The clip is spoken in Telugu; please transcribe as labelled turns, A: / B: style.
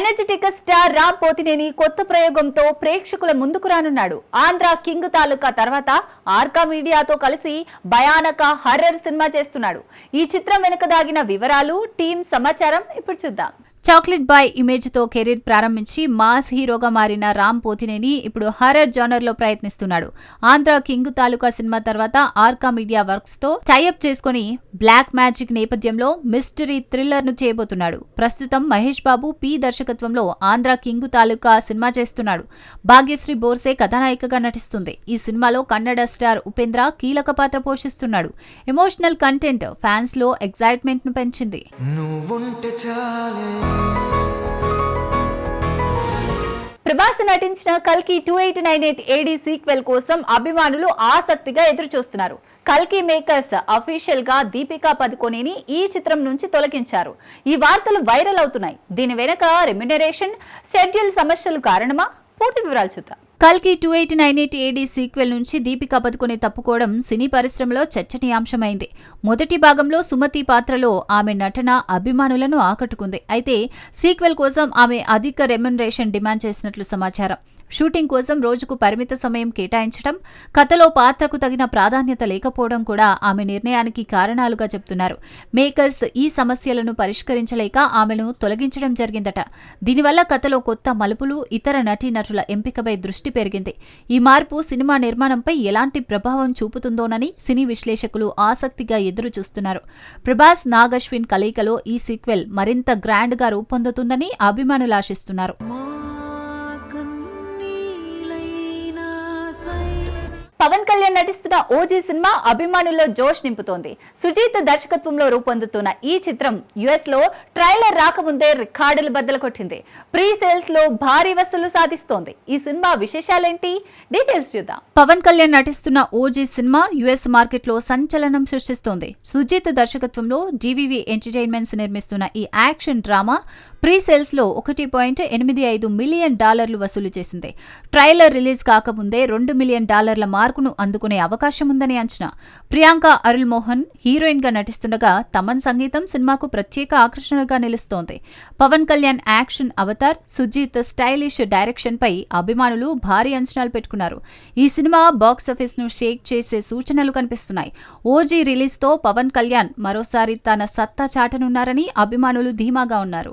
A: ఎనర్జెటిక్ స్టార్ రామ్ పోతినేని కొత్త ప్రయోగంతో ప్రేక్షకుల ముందుకు రానున్నాడు. ఆంధ్ర కింగ్ తాలూకా తర్వాత ఆర్కా మీడియాతో కలిసి భయానక హర్రర్ సినిమా చేస్తున్నాడు. ఈ చిత్రం వెనుక దాగిన వివరాలు టీం సమాచారం ఇప్పుడు చూద్దాం. చాక్లెట్ బాయ్ ఇమేజ్తో కెరీర్ ప్రారంభించి మాస్ హీరోగా మారిన రామ్ పోతినేని ఇప్పుడు హర్రర్ జానర్లో ప్రయత్నిస్తున్నాడు. ఆంధ్ర కింగ్ తాలూకా సినిమా తర్వాత ఆర్కా మీడియా వర్క్స్తో టైఅప్ చేసుకుని బ్లాక్ మ్యాజిక్ నేపథ్యంలో మిస్టరీ థ్రిల్లర్ను చేయబోతున్నాడు. ప్రస్తుతం మహేష్ బాబు పి దర్శకత్వంలో ఆంధ్ర కింగ్ తాలూకా సినిమా చేస్తున్నాడు. భాగ్యశ్రీ బోర్సే కథానాయికగా నటిస్తుంది. ఈ సినిమాలో కన్నడ స్టార్ ఉపేంద్ర కీలక పాత్ర పోషిస్తున్నాడు. ఎమోషనల్ కంటెంట్ ఫ్యాన్స్లో ఎగ్జైట్మెంట్ను పెంచింది.
B: నువ్వుంటే చాలే.
A: ప్రభాస్ నటించిన కల్కి two eight nine eight AD sequel కోసం అభిమానులు ఆసక్తిగా ఎదురు చూస్తున్నారు కల్కి మేకర్స్ అఫీషియల్గా దీపికా పదుకొనేని ఈ చిత్రం నుంచి తొలగించారు. ఈ వార్తలు వైరల్ అవుతున్నాయి. దీని వెనక రెమ్యునరేషన్ షెడ్యూల్ సమస్యలు కారణమా? పూర్తి వివరాలు చూద్దాం. కల్కి two eight nine eight AD sequel నుంచి దీపికా పదుకుని తప్పుకోవడం సినీ పరిశ్రమలో చర్చనీయాంశమైంది. మొదటి భాగంలో సుమతి పాత్రలో ఆమె నటన అభిమానులను ఆకట్టుకుంది. అయితే సీక్వెల్ కోసం ఆమె అధిక రెమ్యునరేషన్ డిమాండ్ చేసినట్లు సమాచారం. షూటింగ్ కోసం రోజుకు పరిమిత సమయం కేటాయించడం కథలో పాత్రకు తగిన ప్రాధాన్యత లేకపోవడం కూడా ఆమె నిర్ణయానికి కారణాలుగా చెప్తున్నారు. మేకర్స్ ఈ సమస్యలను పరిష్కరించలేక ఆమెను తొలగించడం జరిగిందట. దీనివల్ల కథలో కొత్త మలుపులు ఇతర నటీనటుల ఎంపికపై దృష్టి పెరిగింది. ఈ మార్పు సినిమా నిర్మాణంపై ఎలాంటి ప్రభావం చూపుతుందోనని సినీ విశ్లేషకులు ఆసక్తిగా ఎదురు చూస్తున్నారు ప్రభాస్ నాగశ్విన్ కలయికలో ఈ సీక్వెల్ మరింత గ్రాండ్గా రూపొందుతుందని అభిమానులు ఆశిస్తున్నారు. పవన్ కళ్యాణ్ నటిస్తున్న ఓజీ సినిమా అభిమానుల్లో జోష్ నింపుతోంది. సుజీత్ దర్శకత్వంలో రూపొందుతున్న ఈ చిత్రం యుఎస్లో ట్రైలర్ రాకముందే రికార్డులు బద్దలు కొట్టింది ప్రీ సేల్స్లో భారీ వసూలు సాధిస్తోంది. ఈ సినిమా విశేషాలేంటి? డీటెయిల్స్ చూద్దాం. పవన్ కళ్యాణ్ నటిస్తున్న ఓజీ సినిమా యుఎస్ మార్కెట్లో సంచలనం సృష్టిస్తోంది. సుజీత్ దర్శకత్వంలో డివివి ఎంటర్టైన్మెంట్స్ నిర్మిస్తున్న ఈ యాక్షన్ డ్రామా ప్రీ సేల్స్లో ఒకటి పాయింట్ ఎనిమిది ఐదు మిలియన్ డాలర్లు వసూలు చేసింది. ట్రైలర్ రిలీజ్ కాకముందే రెండు మిలియన్ డాలర్ల మార్కును అందుకునే అవకాశం ఉందనే అంచనా. ప్రియాంక అరుల్ మోహన్ హీరోయిన్గా నటిస్తుండగా తమన్ సంగీతం సినిమాకు ప్రత్యేక ఆకర్షణగా నిలుస్తోంది. Pawan Kalyan action avatar Sujeeth stylish direction పై అభిమానులు భారీ అంచనాలు పెట్టుకున్నారు. ఈ సినిమా బాక్సాఫీస్ను షేక్ చేసే సూచనలు కనిపిస్తున్నాయి. ఓజీ రిలీజ్తో పవన్ కళ్యాణ్ మరోసారి తన సత్తా చాటనున్నారని అభిమానులు ధీమాగా ఉన్నారు.